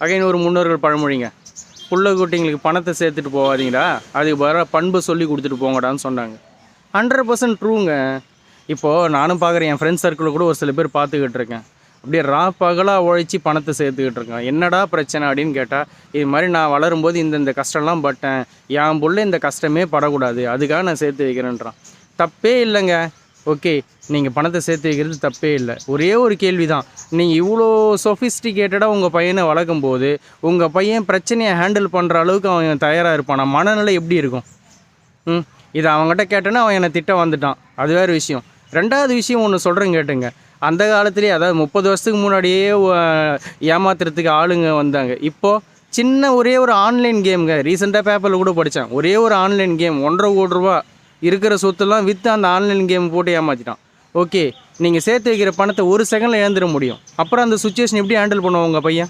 Again ஒரு முன்னோர்கள் பழமொழிங்க. புள்ள குட்டிங்களுக்கு பணத்தை சேர்த்துட்டு போகாதீங்கடா. அதுக்கு பதிலாக பண்பு சொல்லி கொடுத்துட்டு போங்கடான்னு சொன்னாங்க. ஹண்ட்ரட் பர்சன்ட் ட்ரூங்க இப்போது நானும் பார்க்குறேன் என் ஃப்ரெண்ட்ஸ் சர்க்கிளில் கூட ஒரு சில பேர் பார்த்துக்கிட்டு இருக்கேன். அப்படியே ரா பகலாக உழைச்சி பணத்தை சேர்த்துக்கிட்டு இருக்கேன். என்னடா பிரச்சனை அப்படின்னு கேட்டால் இது மாதிரி நான் வளரும்போது இந்த இந்த கஷ்டம்லாம் பட்டேன். என் புள்ள இந்த கஷ்டமே படக்கூடாது. அதுக்காக நான் சேர்த்து வைக்கிறேன்றான். தப்பே இல்லைங்க. ஓகே நீங்கள் பணத்தை சேர்த்து வைக்கிறது தப்பே இல்லை. ஒரே ஒரு கேள்வி தான் நீங்கள் இவ்வளோ சொஃபிஸ்டிகேட்டடாக உங்கள் பையனை வளர்க்கும் போது உங்கள் பையன் பிரச்சனையை ஹேண்டில் பண்ணுற அளவுக்கு அவன் தயாராக இருப்பான்? மனநிலை எப்படி இருக்கும்? ம் இதை அவங்ககிட்ட கேட்டேன்னா அவன் என்னை திட்ட வந்துட்டான். அது வேறு விஷயம். ரெண்டாவது விஷயம் ஒன்று சொல்கிறேன் கேட்டுங்க. அந்த காலத்துலேயே அதாவது முப்பது வருஷத்துக்கு முன்னாடியே ஏமாத்துறதுக்கு ஆளுங்க வந்தாங்க. இப்போது சின்ன ஒரே ஒரு ஆன்லைன் கேமுங்க ரீசெண்டாக பேப்பரில் கூட படித்தேன் ஒரே ஒரு ஆன்லைன் கேம் ஒன்றரை கோடி ரூபா. இருக்கிற சொத்தெல்லாம் விற்று அந்த ஆன்லைன் கேம் போட்டு ஏமாற்றிட்டான் ஓகே நீங்கள் சேர்த்து வைக்கிற பணத்தை ஒரு செகண்டில் இழந்துட முடியும். அப்புறம் அந்த சுச்சுவேஷன் எப்படி ஹேண்டில் பண்ணுவோம் உங்கள் பையன்?